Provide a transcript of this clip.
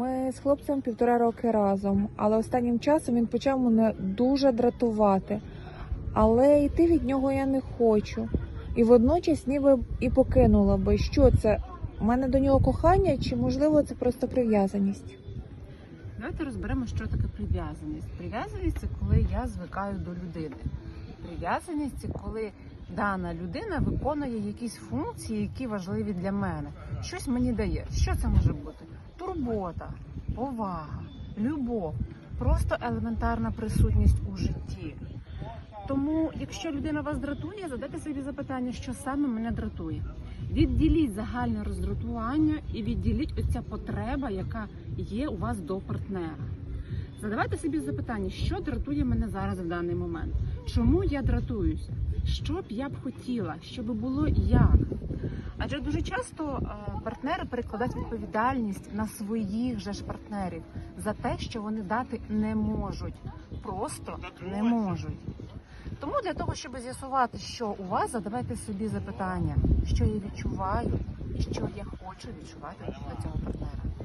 Ми з хлопцем півтора роки разом, але останнім часом він почав мене дуже дратувати. Але йти від нього я не хочу. І водночас ніби і покинула би. Що це? У мене до нього кохання, чи можливо це просто прив'язаність? Давайте розберемо, що таке прив'язаність. Прив'язаність це коли я звикаю до людини. Прив'язаність це коли дана людина виконує якісь функції, які важливі для мене. Щось мені дає. Що це може бути? Турбота, повага, любов, просто елементарна присутність у житті. Тому, якщо людина вас дратує, задайте собі запитання, що саме мене дратує. Відділіть загальне роздратування і відділіть оця потреба, яка є у вас до партнера. Задавайте собі запитання, що дратує мене зараз в даний момент. Чому я дратуюся? Що б я б хотіла, щоб було як? Адже дуже часто е, партнери перекладають відповідальність на своїх же ж партнерів за те, що вони дати не можуть, просто не можуть. Тому для того, щоб з'ясувати, що у вас, задавайте собі запитання, що я відчуваю і що я хочу відчувати до цього партнера.